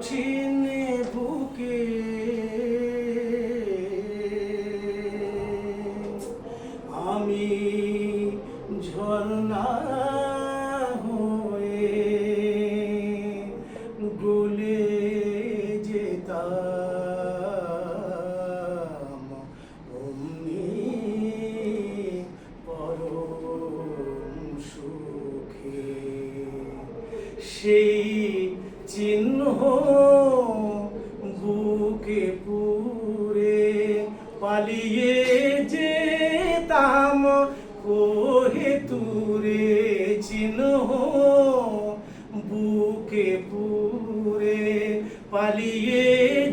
কঠিন বুকে। আমি ঝর্ণা হয়ে গলে যেতাম। অমনি পরম সুখে সেই চিহ্ন বুকে পুরে পালিয়ে যেতাম, কোহে তুরে চিহ্ন বুকে পুরে পালিয়ে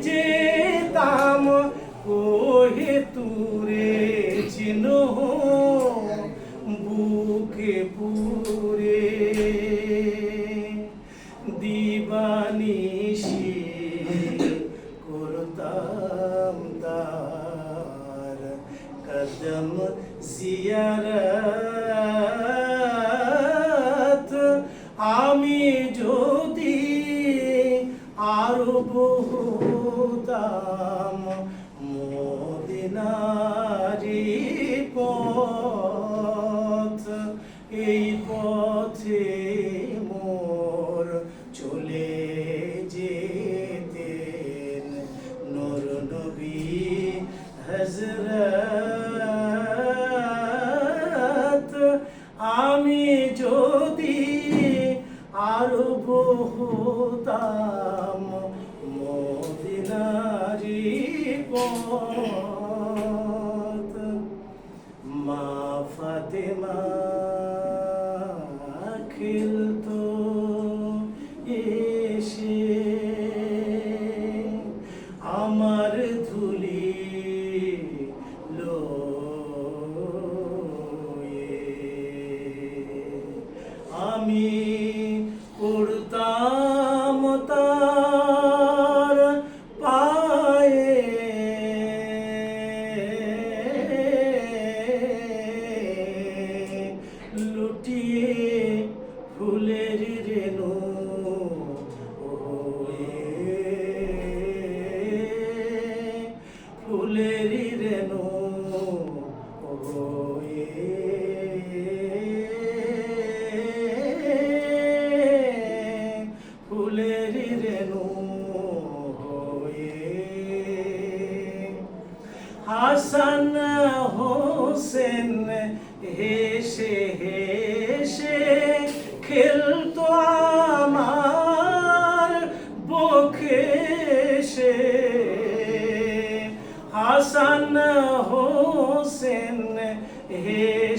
যেতাম, কোহে তুরে চিহ্ন বুকে পুরে কদম জিয়ারত আমি যদি আরও বহুতাম মদিনারি আমি যদি আরও বহুতাম মদিনারি পথ পড়তাম তার পায়ে। লুটিয়ে ফুলের হাসান হোসেন হেসে হেসে খেলতো আমার বখে সে হাসান হোসেন হেসে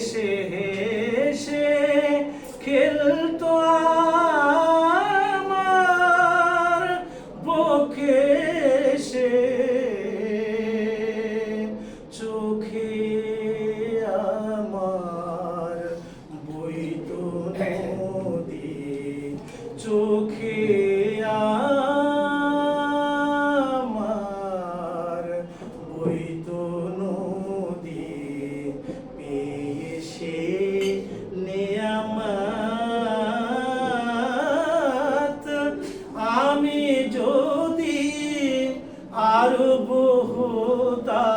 বুহুতা